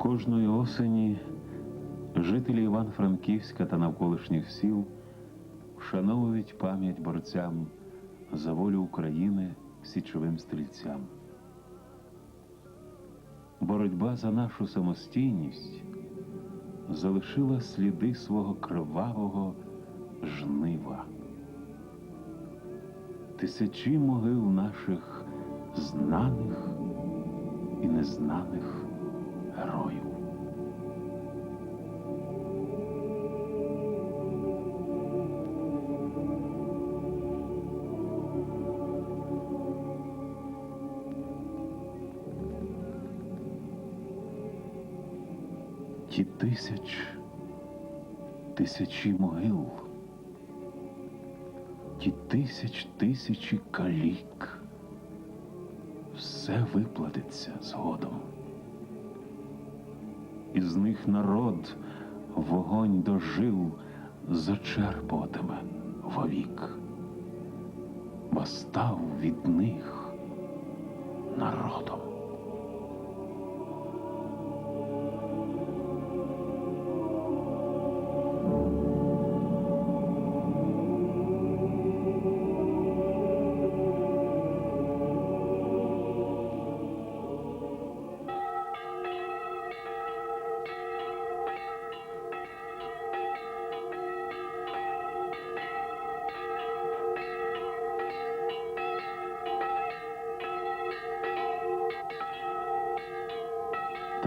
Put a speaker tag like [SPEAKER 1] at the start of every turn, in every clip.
[SPEAKER 1] Кожної осені жителі Іван-Франківська та навколишніх сіл вшановують пам'ять борцям за волю України січовим стрільцям. Боротьба за нашу самостійність залишила сліди свого кривавого жнива. Тисячі могил наших знаних і незнаних героїв. Ті тисяч, тисячі могил, ті тисяч тисячі калік, все виплатиться згодом. Із них народ вогонь дожив зачерпуватиме вовік, бо став від них народом.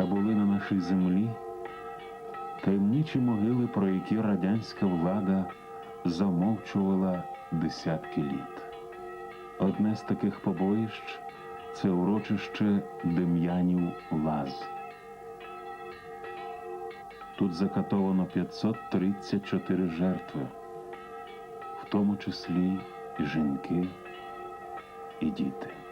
[SPEAKER 1] Та були на нашій землі таємничі могили, про які радянська влада замовчувала десятки літ. Одне з таких побоїщ це урочище Дем'янів Лаз. Тут закатовано 534 жертви, в тому числі і жінки, і діти. –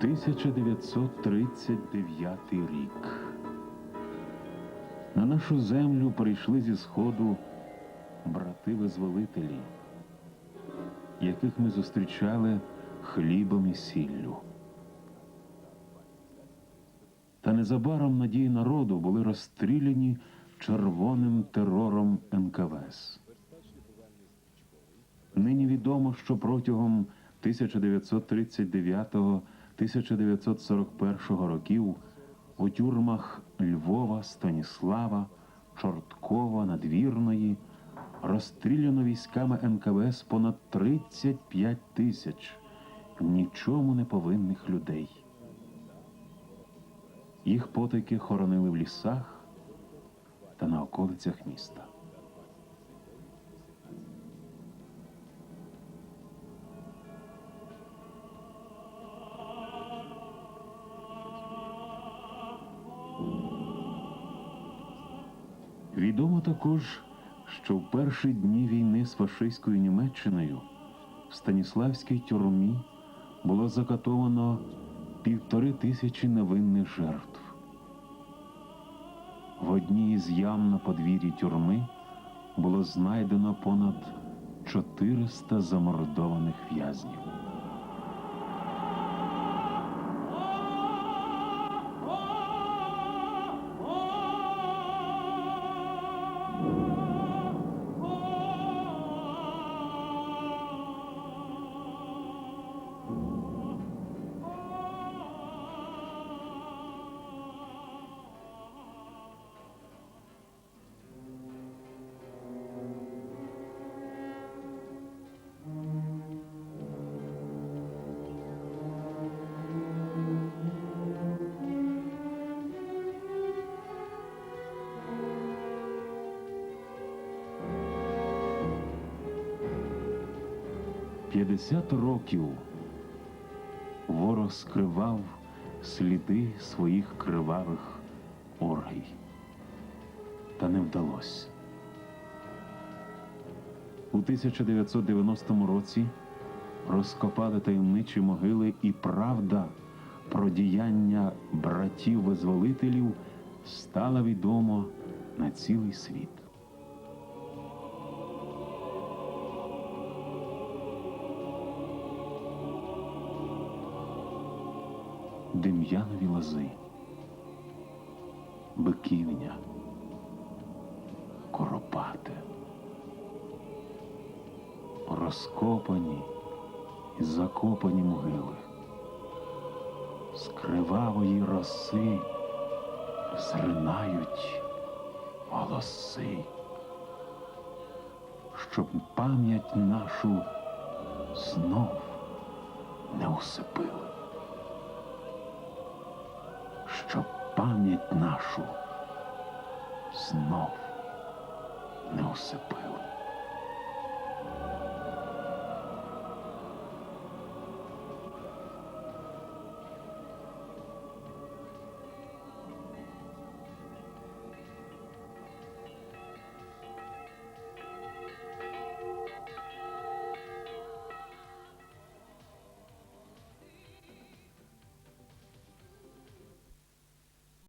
[SPEAKER 1] 1939 рік. На нашу землю прийшли зі сходу брати-визволителі, яких ми зустрічали хлібом і сіллю. Та незабаром надії народу були розстріляні червоним терором НКВС. Нині відомо, що протягом 1939-1941 років у тюрмах Львова, Станіслава, Чорткова, Надвірної розстріляно військами НКВС понад 35 тисяч нічому не повинних людей. Їх потайки хоронили в лісах та на околицях міста. Відомо також, що в перші дні війни з фашистською Німеччиною в Станіславській тюрмі було закатовано півтори тисячі невинних жертв. В одній із ям на подвір'ї тюрми було знайдено понад 400 замордованих в'язнів. 50 років ворог скривав сліди своїх кривавих оргій. Та не вдалося. У 1990 році розкопали таємничі могили, і правда про діяння братів-визволителів стала відомо на цілий світ. Дем'янові лози, биківня, коропати, розкопані і закопані могили. З кривавої роси зринають голоси, щоб пам'ять нашу знов не усипили пам'ять нашу знов не усипили.